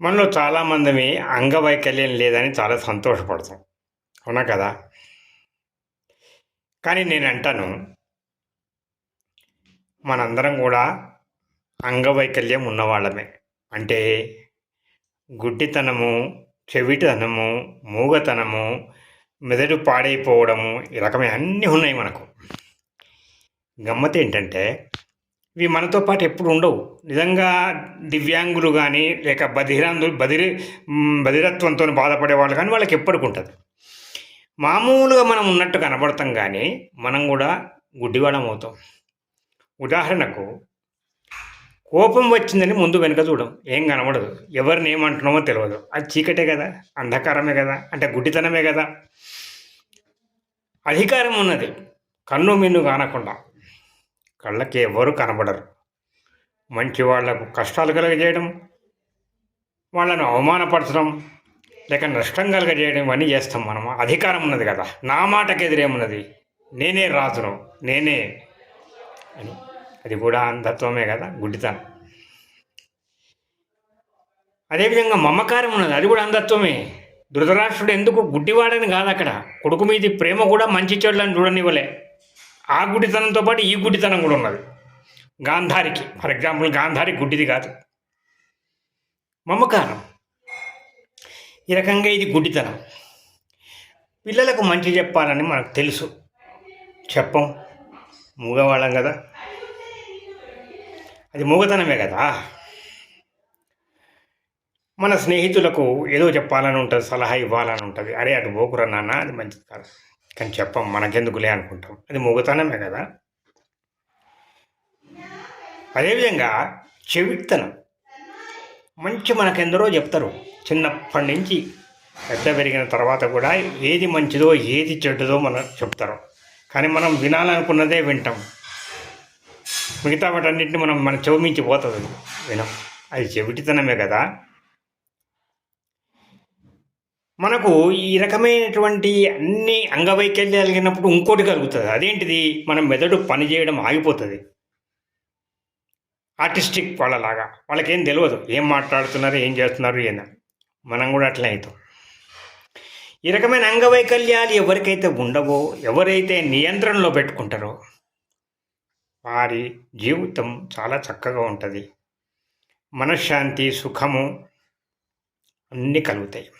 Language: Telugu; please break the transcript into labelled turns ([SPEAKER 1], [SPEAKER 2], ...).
[SPEAKER 1] మనలో చాలామంది అంగవైకల్యం లేదని చాలా సంతోషపడతాం. అవునా కదా? కానీ నేను అంటాను మనందరం కూడా అంగవైకల్యం ఉన్నవాళ్ళమే అంటే గుడ్డితనము చెవిటితనము మూగతనము మెదడు పాడైపోవడము ఈ రకమైన అన్నీ ఉన్నాయి మనకు. గమ్మత్ ఏంటంటే ఇవి మనతో పాటు ఎప్పుడు ఉండవు. నిజంగా దివ్యాంగులు కానీ లేక బధిరాంధులు బదిరి బధిరత్వంతో బాధపడే వాళ్ళు కానీ వాళ్ళకి ఎప్పటికి ఉంటుంది. మామూలుగా మనం ఉన్నట్టు కనబడతాం కానీ మనం కూడా గుడ్డివాడం అవుతాం. ఉదాహరణకు కోపం వచ్చిందని ముందు వెనుక చూడం. ఏం కనబడదు. ఎవరిని ఏమంటున్నామో తెలియదు అది చీకటే కదా అంధకారమే కదా అంటే గుడ్డితనమే కదా. అధికారం ఉన్నది. కన్ను మిన్ను కానకుండా. కళ్ళకి ఎవరు కనబడరు. మంచి వాళ్ళకు కష్టాలు కలగజేయడం వాళ్ళను అవమానపరచడం లేక నష్టం కలగజేయడం ఇవన్నీ చేస్తాం మనం. అధికారం ఉన్నది కదా. నా మాటకి ఎదురేమున్నది నేనే రాజును. నేనే అని. అది కూడా అంధత్వమే కదా గుడ్డితనం. అదేవిధంగా మమకారం ఉన్నది. అది కూడా అంధత్వమే. ధృతరాష్ట్రుడు ఎందుకు గుడ్డివాడని కాదు అక్కడ. కొడుకు మీది ప్రేమ కూడా మంచి చెడులను చూడనివ్వలే. ఆ గుడ్డితనంతో పాటు ఈ గుడ్డితనం కూడా ఉన్నది. గాంధారికి ఫర్ ఎగ్జాంపుల్ గాంధారి గుడ్డిది కాదు. మమకారం. ఈ రకంగా ఇది గుడ్డితనం పిల్లలకు మంచి చెప్పాలని మనకు తెలుసు. చెప్పం. మూగవాళ్ళం కదా. అది మూగతనమే కదా. మన స్నేహితులకు ఏదో చెప్పాలని ఉంటుంది సలహా ఇవ్వాలని ఉంటుంది. అరే అటు పోకురా నాన్న అది మంచిది కాదు. కానీ చెప్పం మనకెందుకులే అనుకుంటాం. అది మూగతనమే కదా. అదేవిధంగా చెవిత్తనం. మంచి మనకెందరో చెప్తారు. చిన్నప్పటి నుంచి పెద్ద పెరిగిన తర్వాత కూడా ఏది మంచిదో ఏది చెడ్డదో మనం చెప్తారు. కానీ మనం వినాలనుకున్నదే వింటాం. మిగతా వాటన్నింటిని మనం మన చెవి మించి పోతుంది వినం. అది చెవిటితనమే కదా. మనకు ఈ రకమైనటువంటి అన్ని అంగవైకల్యాలు కలిగినప్పుడు ఇంకోటి కలుగుతుంది. అదేంటిది? మనం మెదడు పనిచేయడం ఆగిపోతుంది. ఆర్టిస్టిక్ వాళ్ళలాగా. వాళ్ళకేం తెలియదు ఏం మాట్లాడుతున్నారు? ఏం చేస్తున్నారు? ఏనా మనం కూడా అట్లే అవుతాం. ఈ రకమైన అంగవైకల్యాలు ఎవరికైతే ఉండవో ఎవరైతే నియంత్రణలో పెట్టుకుంటారో వారి జీవితం చాలా చక్కగా ఉంటుంది. మనశ్శాంతి సుఖము అన్నీ కలుగుతాయి.